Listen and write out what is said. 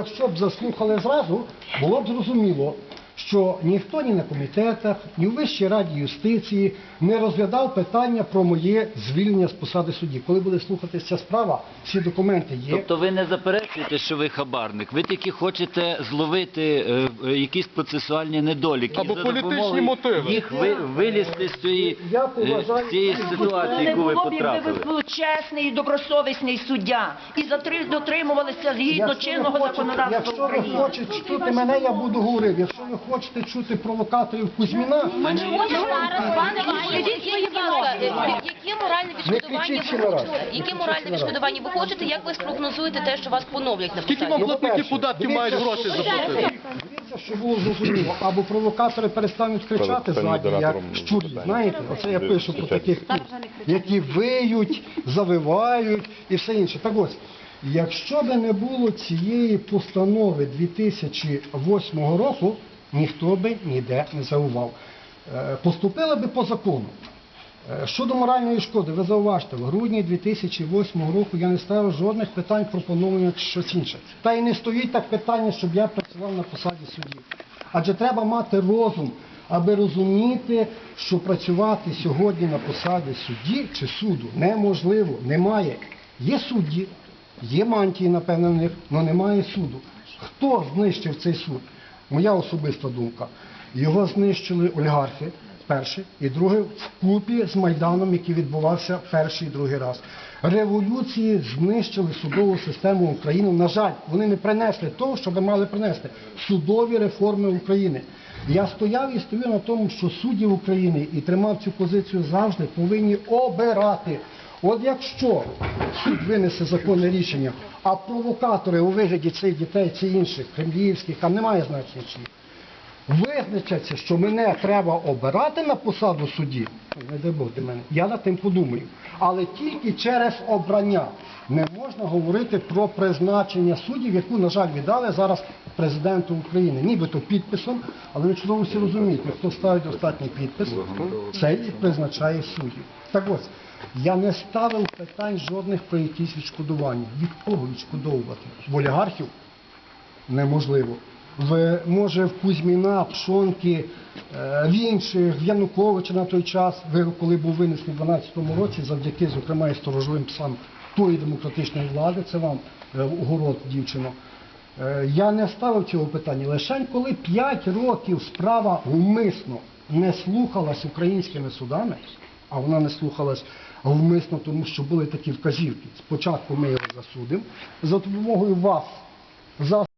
Якщо б заслухали зразу, було б зрозуміло, що ніхто ні на комітетах, ні у Вищій раді юстиції не розглядав питання про моє звільнення з посади судді. Коли буде слухатися ця справа, всі документи є. Тобто ви не заперечуєте, що ви хабарник. Ви тільки хочете зловити е, е, якісь процесуальні недоліки. Або і за політичні допомогою мотиви. Їх ви, вилізти з цієї, Я е, поважаю- з цієї ситуації, Не яку ви було б, якби ви потрапили. був чесний і добросовісний суддя і затри- дотримувалися згідно Якщо ви чинного хочете- законодавства Якщо ви України. хочете чути мене, я буду говорити. Якщо ви хочете чути провокаторів Кузьміна, е, яке моральне відшкодування ви хочете? Яке моральне відшкодування ви хочете? Як ви спрогнозуєте те, що вас поновлять на Скільки посаді? вам Ну, платники податків мають гроші заплатити? Дивіться, що було зрозуміло. Або провокатори перестануть кричати ззаді, як щурі. Знаєте, оце я пишу про таких тут, які виють, завивають і все інше. Так ось, якщо би не було цієї постанови 2008 року, ніхто би ніде не заував. Е, Поступили би по закону. Е, Щодо моральної шкоди, ви зауважте, в грудні 2008 року я не ставив жодних питань про поновлення чи щось інше. Та й не стоїть так питання, щоб я працював на посаді судді. Адже треба мати розум, аби розуміти, що працювати сьогодні на посаді судді чи суду неможливо, немає. Є судді, є мантії, напевно, в них, але немає суду. Хто знищив цей суд? Моя особиста думка. Його знищили олігархи, перше, і друге вкупі з Майданом, який відбувався перший і другий раз. Революції знищили судову систему України. На жаль, вони не принесли того, що би мали принести судові реформи України. Я стояв і стою на тому, що судді України і тримав цю позицію завжди повинні обирати. От якщо суд винесе законне рішення, а провокатори у вигляді цих дітей чи інших кремлівських, там немає значення чиїх, визначаться, що мене треба обирати на посаду судді, не дай Бог до мене, я над тим подумаю. Але тільки через обрання не можна говорити про призначення суддів, яку, на жаль, віддали зараз президенту України. Нібито підписом, але ви чудово всі розумієте, хто ставить останній підпис, цей і призначає суддів. Так ось, я не ставив питань жодних про якісь відшкодування. Від кого відшкодовувати? В олігархів? неможливо. В, може в Кузьміна, Пшонки, е, в інших, в Януковича на той час, коли був винесений у 12-му році, завдяки, зокрема, і сторожовим псам тої демократичної влади, це вам е, город, дівчино. Е, Я не ставив цього питання. Лише коли 5 років справа вмисно не слухалась українськими судами, а вона не слухалась вмисно, тому що були такі вказівки. Спочатку ми його засудимо за допомогою вас. За